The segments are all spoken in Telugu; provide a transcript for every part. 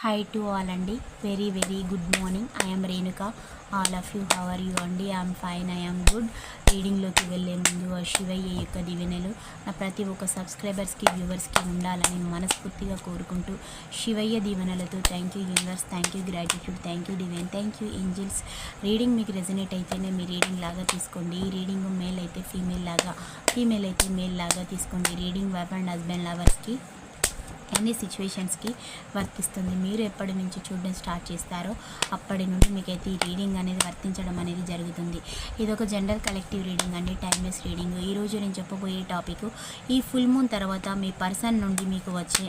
హాయ్ టు ఆల్ అండి. Very very good morning I'm Renuka all of you how are you అండి ఐఎమ్ ఫైన్ ఐఎమ్ గుడ్ రీడింగ్లోకి వెళ్ళే ముందు శివయ్య యొక్క దివెనలు నా ప్రతి ఒక్క సబ్స్క్రైబర్స్కి వ్యూవర్స్కి ఉండాలని మనస్ఫూర్తిగా కోరుకుంటూ శివయ్య దీవెనలతో thank you universe thank you gratitude thank you divine thank you angels reading మీకు రెజనేట్ అయితేనే మీ రీడింగ్ లాగా తీసుకోండి. ఈ రీడింగ్ మేల్ అయితే ఫీమేల్ లాగా ఫీమేల్ అయితే మేల్ లాగా తీసుకోండి. రీడింగ్ వైఫ్ అండ్ హస్బెండ్ లవర్స్కి ఎనీ సిచ్యువేషన్స్కి వర్తిస్తుంది? మీరు ఎప్పటి నుంచి చూడడం స్టార్ట్ చేస్తారో అప్పటి నుండి మీకైతే ఈ రీడింగ్ అనేది వర్తించడం అనేది జరుగుతుంది. ఇది ఒక జనరల్ కలెక్టివ్ రీడింగ్ అండి టైమ్లెస్ రీడింగ్ ఈరోజు నేను చెప్పబోయే టాపిక్ ఈ ఫుల్ మూన్ తర్వాత మీ పర్సన్ నుండి మీకు వచ్చే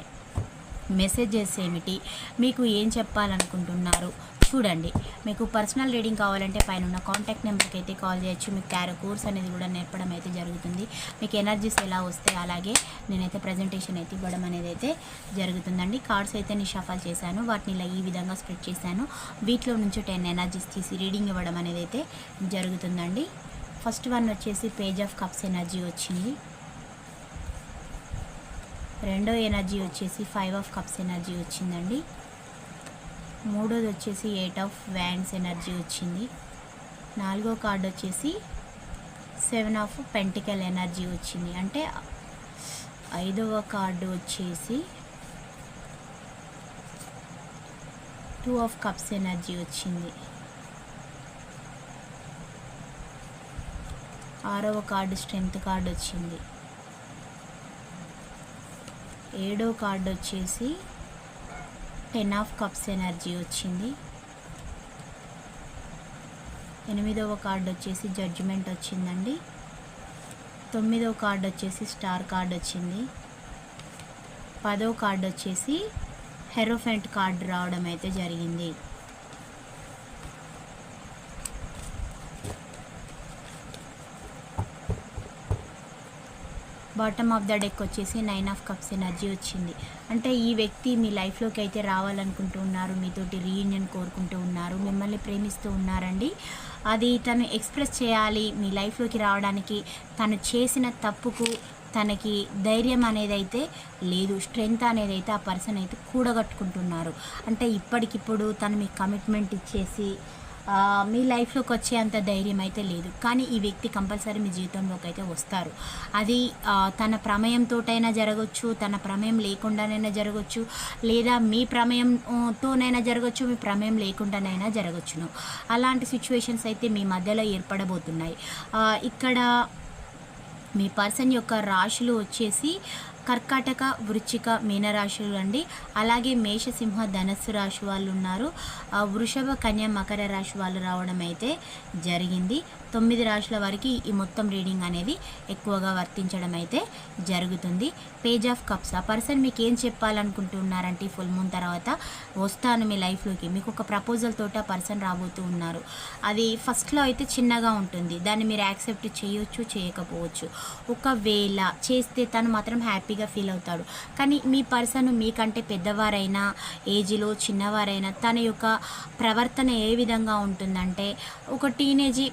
మెసేజెస్ ఏమిటి? మీకు ఏం చెప్పాలనుకుంటున్నారు? చూడండి. మీకు పర్సనల్ రీడింగ్ కావాలంటే పైన ఉన్న కాంటాక్ట్ నెంబర్కి అయితే కాల్ చేయొచ్చు. మీకు క్యారో కోర్స్ అనేది కూడా నేర్పడం అయితే జరుగుతుంది. మీకు ఎనర్జీస్ ఎలా వస్తాయి అలాగే నేనైతే ప్రజెంటేషన్ అయితే ఇవ్వడం అనేది అయితే జరుగుతుందండి. కార్డ్స్ అయితే నేను షఫల్ చేశాను. వాటిని ఇలా ఈ విధంగా స్ప్రెడ్ చేశాను. వీటిలో నుంచి టెన్ ఎనర్జీస్ తీసి రీడింగ్ ఇవ్వడం అనేది అయితే జరుగుతుందండి. ఫస్ట్ వన్ వచ్చేసి పేజ్ ఆఫ్ కప్స్ ఎనర్జీ వచ్చింది. రెండో ఎనర్జీ వచ్చేసి ఫైవ్ ఆఫ్ కప్స్ ఎనర్జీ వచ్చిందండి. మూడోది వచ్చేసి ఎయిట్ ఆఫ్ వ్యాండ్స్ ఎనర్జీ వచ్చింది. నాలుగో కార్డ్ వచ్చేసి సెవెన్ ఆఫ్ పెంటికల్ ఎనర్జీ వచ్చింది. అంటే ఐదవ కార్డు వచ్చేసి టూ ఆఫ్ కప్స్ ఎనర్జీ వచ్చింది. ఆరవ కార్డు స్ట్రెంగ్త్ కార్డు వచ్చింది. ఏడో కార్డు వచ్చేసి టెన్ ఆఫ్ కప్స్ ఎనర్జీ వచ్చింది. ఎనిమిదవ కార్డు వచ్చేసి జడ్జిమెంట్ వచ్చిందండి. తొమ్మిదవ కార్డు వచ్చేసి స్టార్ కార్డు వచ్చింది. పదో కార్డు వచ్చేసి హెరోఫెంట్ కార్డు రావడం అయితే జరిగింది. బాటమ్ ఆఫ్ ద డెక్ వచ్చేసి నైన్ ఆఫ్ కప్స్ ఎనర్జీ వచ్చింది. అంటే ఈ వ్యక్తి మీ లైఫ్లోకి అయితే రావాలనుకుంటూ ఉన్నారు మీతోటి రీయూనియన్ కోరుకుంటూ ఉన్నారు మిమ్మల్ని ప్రేమిస్తూ ఉన్నారండి. అది తను ఎక్స్ప్రెస్ చేయాలి మీ లైఫ్లోకి రావడానికి తను చేసిన తప్పుకు తనకి ధైర్యం అనేది అయితే లేదు స్ట్రెంగ్త్ అనేది అయితే ఆ పర్సన్ అయితే కూడగట్టుకుంటున్నారు. అంటే ఇప్పటికిప్పుడు తను మీకు కమిట్మెంట్ ఇచ్చేసి మీ లైఫ్లోకి వచ్చే అంత ధైర్యం అయితే లేదు. కానీ ఈ వ్యక్తి కంపల్సరీ మీ జీవితంలోకి అయితే వస్తారు. అది తన ప్రమేయంతోటైనా జరగవచ్చు తన ప్రమేయం లేకుండానైనా జరగవచ్చు లేదా మీ ప్రమేయంతోనైనా జరగచ్చు మీ ప్రమేయం లేకుండానైనా జరగచ్చును. అలాంటి సిచ్యువేషన్స్ అయితే మీ మధ్యలో ఏర్పడబోతున్నాయి. ఇక్కడ మీ పర్సన్ యొక్క రాశులు వచ్చేసి కర్కాటక వృచ్చిక మీనరాశులు అండి. అలాగే మేషసింహ ధనస్సు రాశి వాళ్ళు ఉన్నారు వృషభ కన్య మకర రాశి వాళ్ళు రావడం అయితే జరిగింది. తొమ్మిది రాశుల వారికి ఈ మొత్తం రీడింగ్ అనేది ఎక్కువగా వర్తించడం అయితే జరుగుతుంది. పేజ్ ఆఫ్ కప్స్ ఆ పర్సన్ మీకు ఏం చెప్పాలనుకుంటున్నారంటే ఈ ఫుల్ మూన్ తర్వాత వస్తాను మీ లైఫ్లోకి. మీకు ఒక ప్రపోజల్ తోట పర్సన్ రాబోతూ ఉన్నారు. అది ఫస్ట్లో అయితే చిన్నగా ఉంటుంది. దాన్ని మీరు యాక్సెప్ట్ చేయొచ్చు చేయకపోవచ్చు. ఒకవేళ చేస్తే తను మాత్రం హ్యాపీగా ఫీల్ అవుతాడు. కానీ మీ పర్సన్ మీకంటే పెద్దవారైనా ఏజ్లో చిన్నవారైనా తన యొక్క ప్రవర్తన ఏ విధంగా ఉంటుందంటే ఒక టీనేజీ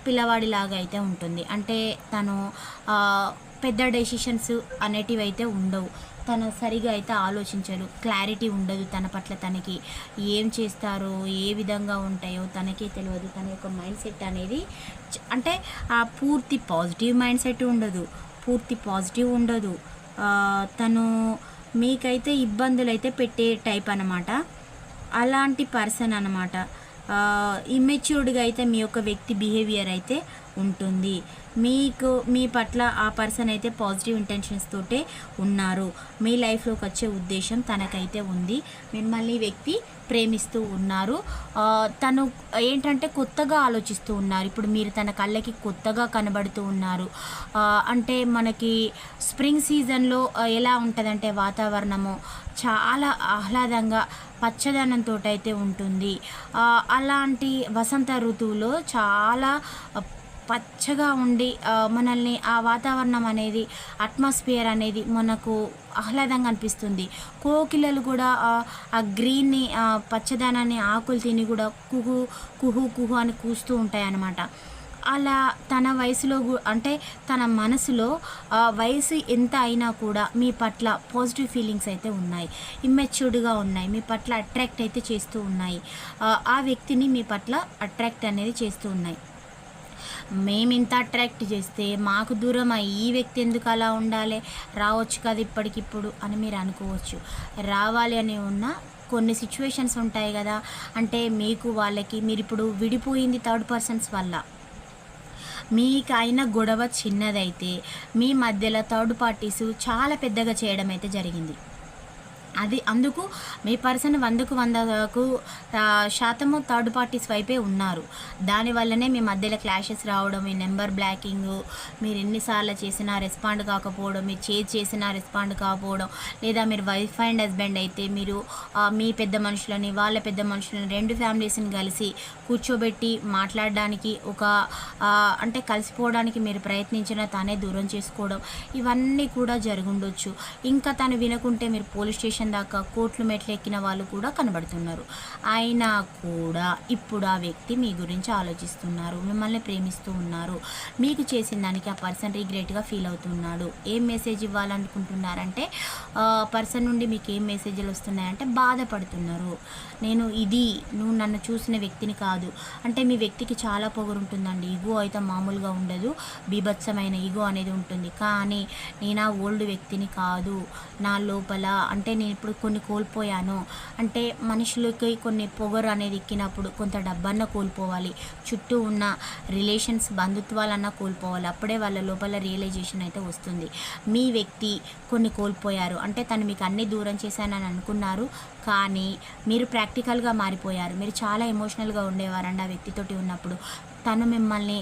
లాగా అయితే ఉంటుంది. అంటే తను పెద్ద డెసిషన్స్ అనేటివి అయితే ఉండవు. తను సరిగా అయితే ఆలోచించరు క్లారిటీ ఉండదు తన పట్ల తనకి. ఏం చేస్తారో ఏ విధంగా ఉంటాయో తనకే తెలియదు. తన యొక్క మైండ్ సెట్ అనేది అంటే ఆ పూర్తి పాజిటివ్ మైండ్ సెట్ ఉండదు. పూర్తి పాజిటివ్ ఉండదు. తను మీకైతే ఇబ్బందులు అయితే పెట్టే టైప్ అనమాట అలాంటి పర్సన్ అనమాట ఇమ్మెచ్యూర్డ్గా అయితే మీ యొక్క వ్యక్తి బిహేవియర్ అయితే ఉంటుంది. మీకు మీ పట్ల ఆ పర్సన్ అయితే పాజిటివ్ ఇంటెన్షన్స్ తోటే ఉన్నారు. మీ లైఫ్లోకి వచ్చే ఉద్దేశం తనకైతే ఉంది. మిమ్మల్ని వ్యక్తి ప్రేమిస్తూ ఉన్నారు. తను ఏంటంటే కొత్తగా ఆలోచిస్తూ ఉన్నారు. ఇప్పుడు మీరు తన కళ్ళకి కొత్తగా కనబడుతూ ఉన్నారు. అంటే మనకి స్ప్రింగ్ సీజన్లో ఎలా ఉంటుందంటే వాతావరణము చాలా ఆహ్లాదంగా పచ్చదనంతో అయితే ఉంటుంది అలాంటి వసంత ఋతువులో చాలా పచ్చగా ఉండి మనల్ని ఆ వాతావరణం అనేది అట్మాస్ఫియర్ అనేది మనకు ఆహ్లాదంగా అనిపిస్తుంది. కోకిలలు కూడా ఆ, గ్రీన్ని పచ్చదనాన్ని ఆకులు తిని కూడా కుహు కుహు కుహు అని కూస్తూ ఉంటాయి అన్నమాట అలా తన వయసులో అంటే తన మనసులో వయసు ఎంత అయినా కూడా మీ పట్ల పాజిటివ్ ఫీలింగ్స్ అయితే ఉన్నాయి. ఇమ్మెచ్యూర్డ్గా ఉన్నాయి. మీ పట్ల అట్రాక్ట్ అయితే చేస్తూ ఉన్నాయి. ఆ, వ్యక్తిని మీ పట్ల అట్రాక్ట్ అనేది చేస్తూ ఉన్నాయి. మేము ఇంత అట్రాక్ట్ చేస్తే మాకు దూరం అయ్యి ఈ వ్యక్తి ఎందుకు అలా ఉండాలి? రావచ్చు కదా ఇప్పటికిప్పుడు అని మీరు అనుకోవచ్చు. రావాలి అని ఉన్న కొన్ని సిచ్యువేషన్స్ ఉంటాయి కదా. అంటే మీకు వాళ్ళకి మీరు ఇప్పుడు విడిపోయింది థర్డ్ పర్సన్స్ వల్ల. మీకు గొడవ చిన్నదైతే మీ మధ్యలో థర్డ్ పార్టీస్ చాలా పెద్దగా చేయడం అయితే జరిగింది. అది అందుకు మీ పర్సన్ వందకు వందకు శాతము థర్డ్ పార్టీస్ వైపే ఉన్నారు. దానివల్లనే మీ మధ్యలో క్లాషెస్ రావడం మీ నెంబర్ బ్లాకింగ్ మీరు ఎన్నిసార్లు చేసినా రెస్పాండ్ కాకపోవడం మీరు చేజ్ చేసినా రెస్పాండ్ కాకపోవడం లేదా మీరు వైఫ్ అండ్ హస్బెండ్ అయితే మీరు మీ పెద్ద మనుషులని వాళ్ళ పెద్ద మనుషులని రెండు ఫ్యామిలీస్ని కలిసి కూర్చోబెట్టి మాట్లాడడానికి ఒక అంటే కలిసిపోవడానికి మీరు ప్రయత్నించిన తానే దూరం చేసుకోవడం ఇవన్నీ కూడా జరుగుండొచ్చు. ఇంకా తను వినకుంటే మీరు పోలీస్ స్టేషన్ దాకా కోట్లు మెట్లు ఎక్కిన వాళ్ళు కూడా కనబడుతున్నారు. అయినా కూడా ఇప్పుడు ఆ వ్యక్తి మీ గురించి ఆలోచిస్తున్నారు మిమ్మల్ని ప్రేమిస్తూ ఉన్నారు. మీకు చేసిన దానికి ఆ పర్సన్ రిగ్రెట్గా ఫీల్ అవుతున్నాడు. ఏం మెసేజ్ ఇవ్వాలనుకుంటున్నారంటే పర్సన్ నుండి మీకు ఏం మెసేజ్లు వస్తున్నాయంటే బాధపడుతున్నారు. నేను ఇది నువ్వు నన్ను చూసిన వ్యక్తిని కాదు. అంటే మీ వ్యక్తికి చాలా పొగరు ఉంటుందండి ఈగో అయితే మామూలుగా ఉండదు బీభత్సమైన ఈగో అనేది ఉంటుంది. కానీ నేను ఆ ఓల్డ్ వ్యక్తిని కాదు. నా లోపల అంటే నేను ఇప్పుడు కొన్ని కోల్పోయాను. అంటే మనుషులకి కొన్ని పొగరు అనేది ఎక్కినప్పుడు కొంత డబ్బన్న కోల్పోవాలి. చుట్టూ ఉన్న రిలేషన్స్ బంధుత్వాలన్నా కోల్పోవాలి. అప్పుడే వాళ్ళ లోపల రియలైజేషన్ అయితే వస్తుంది. మీ వ్యక్తి కొన్ని కోల్పోయారు. అంటే తను మీకు అన్ని దూరం చేశానని అనుకున్నారు. కానీ మీరు ప్రాక్టికల్గా మారిపోయారు. మీరు చాలా ఎమోషనల్గా ఉండేవారండి ఆ వ్యక్తితోటి ఉన్నప్పుడు. తను మిమ్మల్ని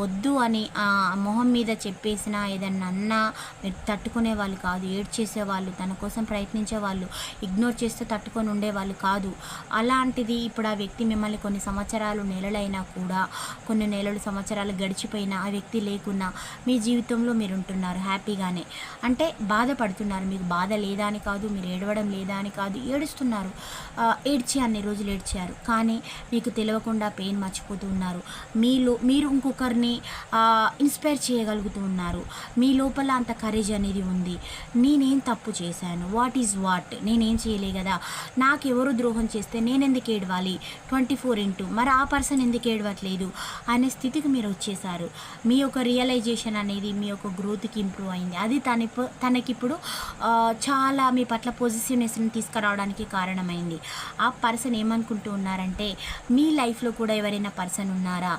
వద్దు అని ఆ మొహం మీద చెప్పేసినా ఏదన్నా అన్నా మీరు తట్టుకునే వాళ్ళు కాదు ఏడ్చేసేవాళ్ళు తన కోసం ప్రయత్నించే వాళ్ళు ఇగ్నోర్ చేస్తూ తట్టుకొని ఉండేవాళ్ళు కాదు. అలాంటిది ఇప్పుడు ఆ వ్యక్తి మిమ్మల్ని కొన్ని సంవత్సరాలు నెలలైనా కూడా కొన్ని నెలలు సంవత్సరాలు గడిచిపోయినా ఆ వ్యక్తి లేకున్నా మీ జీవితంలో మీరు ఉంటున్నారు హ్యాపీగానే. అంటే బాధపడుతున్నారు మీకు బాధ లేదా అని కాదు మీరు ఏడవడం లేదా అని కాదు ఏడుస్తున్నారు. ఏడ్చి అన్ని రోజులు ఏడ్చారు. కానీ మీకు తెలియకుండా పెయిన్ మర్చిపోతున్నారు మీలో మీరు ఇంకొకరిని ఇన్స్పైర్ చేయగలుగుతూ ఉన్నారు. మీ లోపల అంత కరేజ్ అనేది ఉంది. నేనేం తప్పు చేశాను? వాట్ ఈజ్ వాట్ నేనేం చేయలే కదా? నాకు ఎవరు ద్రోహం చేస్తే నేను ఎందుకు ఏడవాలి? ట్వంటీ ఫోర్ ఇంటూ మరి ఆ పర్సన్ ఎందుకు ఏడవట్లేదు? అనే స్థితికి మీరు వచ్చేసారు మీ యొక్క రియలైజేషన్ అనేది మీ యొక్క గ్రోత్కి ఇంప్రూవ్ అయింది. అది తన తనకిప్పుడు చాలా మీ పట్ల పొజిటివ్నెస్ని తీసుకురావడానికి కారణమైంది. ఆ పర్సన్ ఏమనుకుంటూ ఉన్నారంటే మీ లైఫ్లో కూడా ఎవరైనా పర్సన్ ఉన్నారా?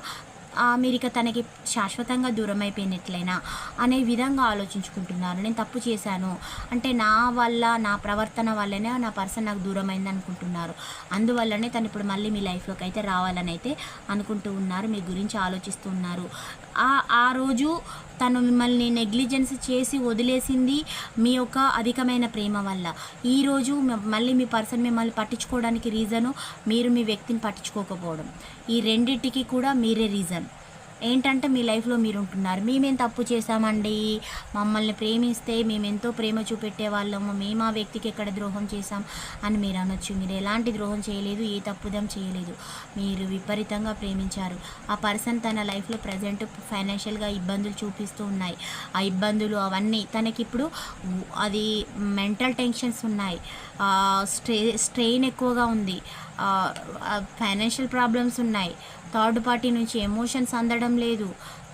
మీరు ఇక తనకి శాశ్వతంగా దూరం అయిపోయినట్లయినా అనే విధంగా ఆలోచించుకుంటున్నారు. నేను తప్పు చేశాను. అంటే నా వల్ల నా ప్రవర్తన వల్లనే నా పర్సన్ నాకు దూరం అయింది అనుకుంటున్నారు. అందువల్లనే తను ఇప్పుడు మళ్ళీ మీ లైఫ్లోకి అయితే రావాలని అయితే అనుకుంటూ ఉన్నారు. మీ గురించి ఆలోచిస్తున్నారు ఆ ఆ రోజు తను మిమ్మల్ని నెగ్లిజెన్స్ చేసి వదిలేసింది మీ యొక్క అధికమైన ప్రేమ వల్ల. ఈరోజు మళ్ళీ మీ పర్సన్ మిమ్మల్ని పట్టించుకోవడానికి రీజను మీరు మీ వ్యక్తిని పట్టించుకోకపోవడం. ఈ రెండింటికి కూడా మీరే రీజన్ ఏంటంటే మీ లైఫ్లో మీరు ఉంటున్నారు మేమేం తప్పు చేశామండి? మమ్మల్ని ప్రేమిస్తే మేమెంతో ప్రేమ చూపెట్టే వాళ్ళము మేము ఆ వ్యక్తికి ఎక్కడ ద్రోహం చేశాం అని మీరు అనొచ్చు. మీరు ఎలాంటి ద్రోహం చేయలేదు ఏ తప్పుదం చేయలేదు. మీరు విపరీతంగా ప్రేమించారు. ఆ పర్సన్ తన లైఫ్లో ప్రజెంట్ ఫైనాన్షియల్గా ఇబ్బందులు చూపిస్తూ ఉన్నాయి. ఆ ఇబ్బందులు అవన్నీ తనకి ఇప్పుడు అది మెంటల్ టెన్షన్స్ ఉన్నాయి. స్ట్రే స్ట్రెయిన్ ఎక్కువగా ఉంది. ఫైనాన్షియల్ ప్రాబ్లమ్స్ ఉన్నాయి. థర్డ్ పార్టీ నుంచి ఎమోషన్స్ అందడం లేదు.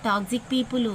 టాక్సిక్ పీపుల్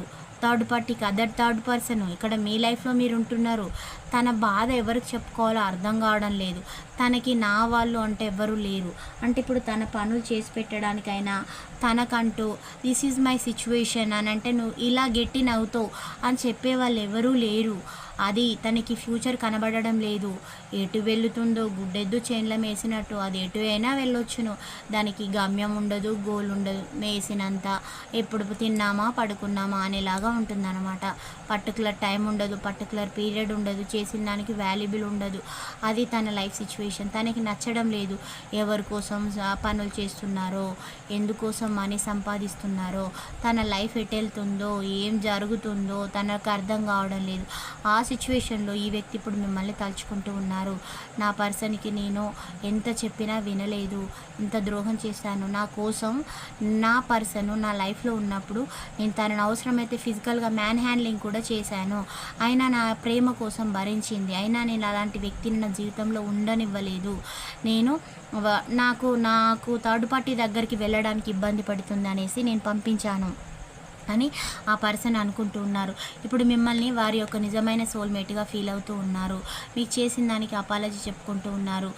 థర్డ్ పార్టీకి అదర్ థర్డ్ పర్సన్ ఇక్కడ మీ లైఫ్లో మీరు ఉంటున్నారు. తన బాధ ఎవరికి చెప్పుకోవాలో అర్థం కావడం లేదు. తనకి నా వాళ్ళు అంటే ఎవరు లేరు. అంటే ఇప్పుడు తన పనులు చేసి పెట్టడానికైనా తనకంటూ దిస్ ఈజ్ మై సిచ్యువేషన్ అని అంటే నువ్వు ఇలా గట్టి నవ్వుతావు అని చెప్పే వాళ్ళు ఎవరూ లేరు. అది తనకి ఫ్యూచర్ కనబడడం లేదు. ఎటు వెళ్తుందో గుడ్డెద్దు చేన్ల మేసినట్టు అది ఎటు అయినా వెళ్ళొచ్చును. దానికి గమ్యం ఉండదు గోల్ ఉండదు. మేసినంత ఎప్పుడు తిన్నామా పడుకున్నామా అనేలాగా ఉంటుందన్నమాట. పర్టికులర్ టైం ఉండదు పర్టికులర్ పీరియడ్ ఉండదు చేసిన దానికి వాల్యుబుల్ ఉండదు. అది తన లైఫ్ సిచ్యువేషన్ తనకి నచ్చడం లేదు. ఎవరి కోసం పనులు చేస్తున్నారో ఎందుకోసం మనీ సంపాదిస్తున్నారో తన లైఫ్ ఎటెళ్తుందో ఏం జరుగుతుందో తనకు అర్థం కావడం లేదు. ఆ సిచ్యువేషన్లో ఈ వ్యక్తి ఇప్పుడు మిమ్మల్ని తలుచుకుంటూ ఉన్నారు. నా పర్సన్కి నేను ఎంత చెప్పినా వినలేదు. ఇంత ద్రోహం చేశాను. నా కోసం నా పర్సన్ నా లైఫ్లో ఉన్నప్పుడు నేను తనను అవసరమైతే ఫిజికల్గా మ్యాన్ హ్యాండ్లింగ్ కూడా చేశాను. అయినా నా ప్రేమ కోసం భరించింది అయినా నేను అలాంటి వ్యక్తిని నా జీవితంలో ఉండనివ్వలేదు. నేను నాకు నాకు థర్డ్ పార్టీ దగ్గరికి వెళ్ళడానికి ఇబ్బంది పడుతుంది అనేసి నేను పంపించాను. అని ఆ పర్సన్ అనుకుంటూ ఉన్నారు. ఇప్పుడు మిమ్మల్ని వారి యొక్క నిజమైన సోల్మేట్గా ఫీల్ అవుతూ ఉన్నారు. మీకు చేసిన దానికి అపాలజీ చెప్పుకుంటూ ఉన్నారు.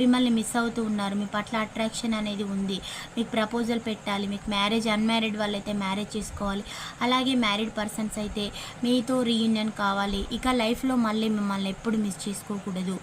మిమ్మల్ని మిస్ అవుతూ ఉన్నారు. మీ పట్ల అట్రాక్షన్ అనేది ఉంది. మీకు ప్రపోజల్ పెట్టాలి. మీకు మ్యారేజ్ అన్మ్యారీడ్ వాళ్ళైతే మ్యారేజ్ చేసుకోవాలి. అలాగే మ్యారీడ్ పర్సన్స్ అయితే మీతో రీయూనియన్ కావాలి. ఇక లైఫ్లో మళ్ళీ మిమ్మల్ని ఎప్పుడు మిస్ చేసుకోకూడదు.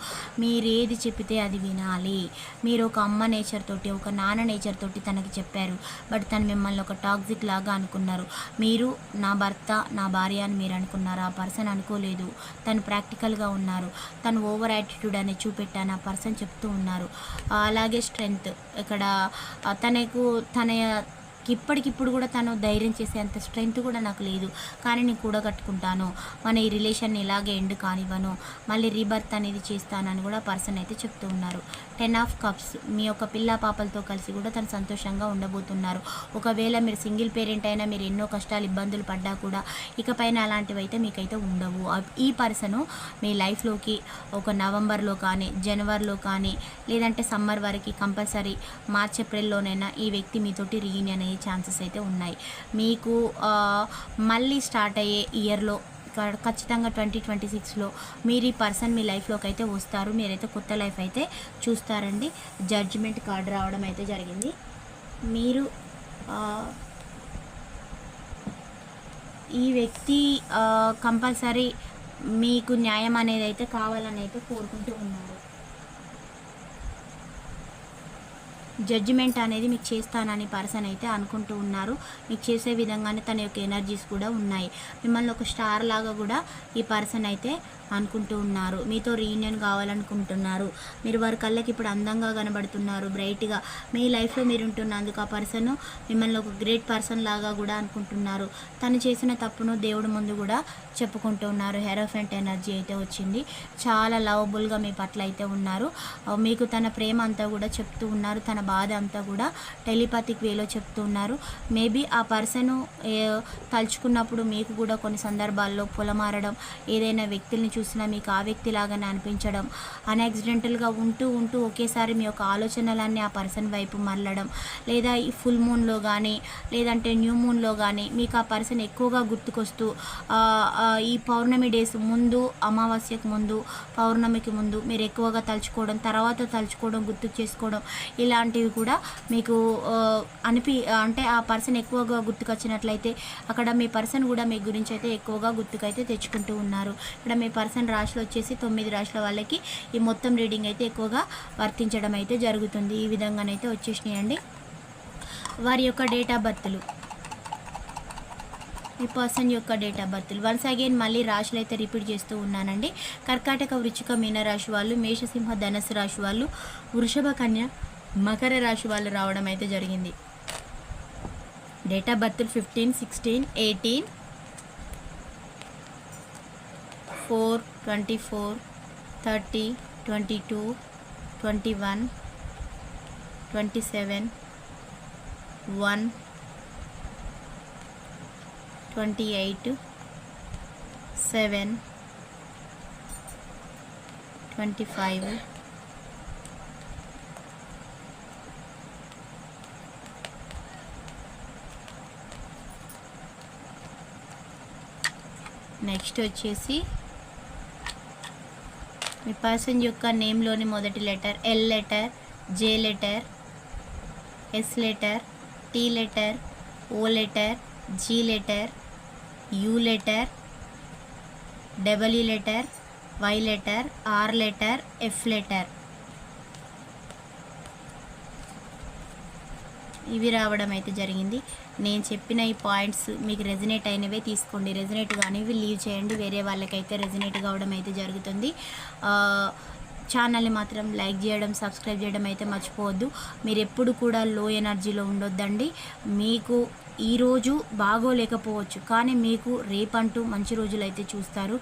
మీరు ఏది చెప్పితే అది వినాలి. మీరు ఒక అమ్మ నేచర్ తోటి ఒక నాన్న నేచర్ తోటి తనకి చెప్పారు. బట్ తను మిమ్మల్ని ఒక టాక్సిక్ లాగా అనుకున్నారు. మీరు నా భర్త నా భార్య అని మీరు అనుకున్నారు? ఆ పర్సన్ అనుకోలేదు. తను ప్రాక్టికల్గా ఉన్నారు. తను ఓవర్ యాటిట్యూడ్ అనేది చూపెట్టాను. ఆ పర్సన్ చెప్తూ ఉన్నారు. అలాగే స్ట్రెంగ్త్. ఇక్కడ తనకు తన ఇప్పటికిప్పుడు కూడా తను ధైర్యం చేసేంత స్ట్రెంగ్త్ కూడా నాకు లేదు. కానీ నేను కూడగట్టుకుంటాను. మన ఈ రిలేషన్ని ఇలాగే ఎండ్ కానివ్వను. మళ్ళీ రీబర్త్ అనేది చేస్తానని కూడా పర్సన్ అయితే చెప్తూ ఉన్నారు. Ten of cups. మీ యొక్క పిల్ల పాపలతో కలిసి కూడా తను సంతోషంగా ఉండబోతున్నారు. ఒకవేళ మీరు సింగిల్ పేరెంట్ అయినా మీరు ఎన్నో కష్టాలు ఇబ్బందులు పడ్డా కూడా ఇకపైన అలాంటివి అయితే మీకైతే ఉండవు. ఈ పర్సన్ మీ లైఫ్లోకి ఒక నవంబర్లో కానీ జనవరిలో కానీ లేదంటే సమ్మర్ వరకు కంపల్సరీ మార్చ్ ఏప్రిల్లోనైనా ఈ వ్యక్తి మీతోటి రీయూనియన్ అయ్యే ఛాన్సెస్ అయితే ఉన్నాయి. మీకు మళ్ళీ స్టార్ట్ అయ్యే ఇయర్లో ఖచ్చితంగా ట్వంటీ ట్వంటీ సిక్స్లో మీరు ఈ పర్సన్ మీ లైఫ్లోకి అయితే వస్తారు. మీరైతే కొత్త లైఫ్ అయితే చూస్తారండి. జడ్జిమెంట్ కార్డు రావడం అయితే జరిగింది. మీరు ఈ వ్యక్తి కంపల్సరీ మీకు న్యాయం అనేది అయితే కావాలని అయితే కోరుకుంటూ ఉన్నారు. జడ్జిమెంట్ అనేది మీకు చేస్తానని పర్సన్ అయితే అనుకుంటూ ఉన్నారు. మీకు చేసే విధంగానే తన యొక్క ఎనర్జీస్ కూడా ఉన్నాయి. మిమ్మల్ని ఒక స్టార్ లాగా కూడా ఈ పర్సన్ అయితే అనుకుంటూ ఉన్నారు. మీతో రీయూనియన్ కావాలనుకుంటున్నారు. మీరు వారి కళ్ళకి ఇప్పుడు అందంగా కనబడుతున్నారు. బ్రైట్గా మీ లైఫ్లో మీరు ఉంటున్నందుకు ఆ పర్సన్ మిమ్మల్ని ఒక గ్రేట్ పర్సన్ లాగా కూడా అనుకుంటున్నారు. తను చేసిన తప్పును దేవుడి ముందు కూడా చెప్పుకుంటూ ఉన్నారు. హెరోఫెంట్ ఎనర్జీ అయితే వచ్చింది. చాలా లవబుల్గా మీ పట్ల అయితే ఉన్నారు. మీకు తన ప్రేమ అంతా కూడా చెప్తూ ఉన్నారు. తన బాధ అంతా కూడా టెలిపాతిక్ వేలో చెప్తూ ఉన్నారు. మేబీ ఆ పర్సన్ తలుచుకున్నప్పుడు మీకు కూడా కొన్ని సందర్భాల్లో పొలమారడం ఏదైనా వ్యక్తుల్ని చూసినా మీకు ఆ వ్యక్తి లాగానే అనిపించడం అన్యాక్సిడెంటల్గా ఉంటూ ఉంటూ ఒకేసారి మీ యొక్క ఆలోచనలన్నీ ఆ పర్సన్ వైపు మరలడం. లేదా ఈ ఫుల్ మూన్లో కానీ లేదంటే న్యూ మూన్లో కానీ మీకు ఆ పర్సన్ ఎక్కువగా గుర్తుకొస్తూ ఈ పౌర్ణమి డేస్ ముందు అమావాస్యకు ముందు పౌర్ణమికి ముందు మీరు ఎక్కువగా తలుచుకోవడం తర్వాత తలుచుకోవడం గుర్తు చేసుకోవడం ఇలాంటివి కూడా మీకు అనిపి అంటే ఆ పర్సన్ ఎక్కువగా గుర్తుకొచ్చినట్లయితే అక్కడ మీ పర్సన్ కూడా మీ గురించి అయితే ఎక్కువగా గుర్తుకైతే తెచ్చుకుంటూ ఉన్నారు. ఇక్కడ మీ పర్సన్ రాశులు వచ్చేసి తొమ్మిది రాశుల వాళ్ళకి ఈ మొత్తం రీడింగ్ అయితే ఎక్కువగా వర్తించడం అయితే జరుగుతుంది. ఈ విధంగానైతే వచ్చేసినాయండి. వారి యొక్క డేట్ ఆఫ్ బర్త్లు. ఈ పర్సన్ యొక్క డేట్ ఆఫ్ బర్త్లు. వన్స్ అగైన్ మళ్ళీ రాశులు అయితే రిపీట్ చేస్తూ ఉన్నానండి. కర్కాటక వృచ్చిక మీన రాశి వాళ్ళు మేషసింహ ధనస్సు రాశి వాళ్ళు వృషభ కన్య మకర రాశి వాళ్ళు రావడం అయితే జరిగింది. Date of birth fifteen sixteen eighteen four twenty four thirty twenty two twenty one twenty seven one twenty eight seven twenty five next వచ్చేసి మీ పర్సన్ యొక్క నేమ్లోని మొదటి letter L letter J letter S letter T letter O letter G letter U letter W letter Y letter R letter F letter. ఇవి రావడం అయితే జరిగింది. నేను చెప్పిన ఈ పాయింట్స్ మీకు రెజినేట్ అయినవే తీసుకోండి. రెజినేట్ కానివి లీవ్ చేయండి. వేరే వాళ్ళకైతే రెజినేట్ కావడం అయితే జరుగుతుంది. ఛానల్ని మాత్రం లైక్ చేయడం సబ్స్క్రైబ్ చేయడం అయితే మర్చిపోవద్దు. మీరు ఎప్పుడు కూడా లో ఎనర్జీలో ఉండొద్దండి. మీకు ఈరోజు బాగోలేకపోవచ్చు కానీ మీకు రేపంటూ మంచి రోజులు అయితే చూస్తారు.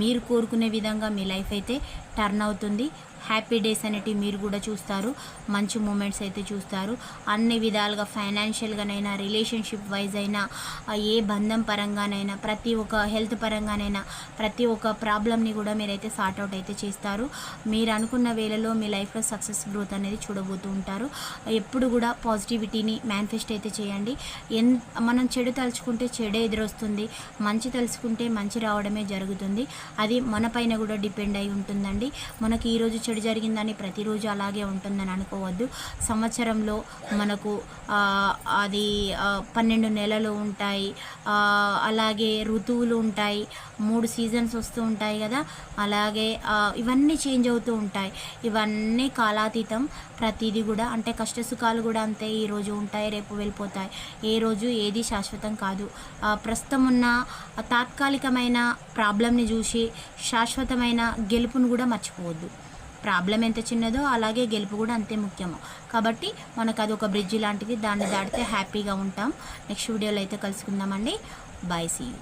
మీరు కోరుకునే విధంగా మీ లైఫ్ అయితే టర్న్ అవుతుంది. హ్యాపీ డేస్ అనేటివి మీరు కూడా చూస్తారు. మంచి మూమెంట్స్ అయితే చూస్తారు. అన్ని విధాలుగా ఫైనాన్షియల్గానైనా రిలేషన్షిప్ వైజ్ అయినా ఏ బంధం పరంగానైనా ప్రతి ఒక్క హెల్త్ పరంగానైనా ప్రతి ఒక్క ప్రాబ్లమ్ని కూడా మీరైతే సార్ట్అవుట్ అయితే చేస్తారు. మీరు అనుకున్న వేళలో మీ లైఫ్లో సక్సెస్ గ్రోత్ అనేది చూడబోతూ ఉంటారు. ఎప్పుడు కూడా పాజిటివిటీని మేనిఫెస్ట్ అయితే చేయండి. ఎన్ మనం చెడు తలుచుకుంటే చెడే ఎదురొస్తుంది. మంచి తలుచుకుంటే మంచి రావడమే జరుగుతుంది. అది మన పైన కూడా డిపెండ్ అయి ఉంటుందండి. మనకి ఈరోజు చెడు జరిగిందని ప్రతిరోజు అలాగే ఉంటుందని అనుకోవద్దు. సంవత్సరంలో మనకు అది పన్నెండు నెలలు ఉంటాయి. అలాగే ఋతువులు ఉంటాయి. మూడు సీజన్స్ వస్తూ ఉంటాయి కదా. అలాగే ఇవన్నీ చేంజ్ అవుతూ ఉంటాయి. ఇవన్నీ కాలాతీతం. ప్రతిదీ కూడా అంటే కష్టసుఖాలు కూడా అంతే ఈరోజు ఉంటాయి రేపు వెళ్ళిపోతాయి. ఏ రోజు ఏది శాశ్వతం కాదు. ప్రస్తుతం ఉన్న తాత్కాలికమైన ప్రాబ్లంని చూసి శాశ్వతమైన గెలుపును కూడా మర్చిపోవద్దు. ప్రాబ్లం ఎంత చిన్నదో అలాగే గెలుపు కూడా అంతే ముఖ్యము. కాబట్టి మనకు అది ఒక బ్రిడ్జ్ లాంటిది దాన్ని దాటితే హ్యాపీగా ఉంటాం. నెక్స్ట్ వీడియోలో అయితే కలుసుకుందామండి. Bye see you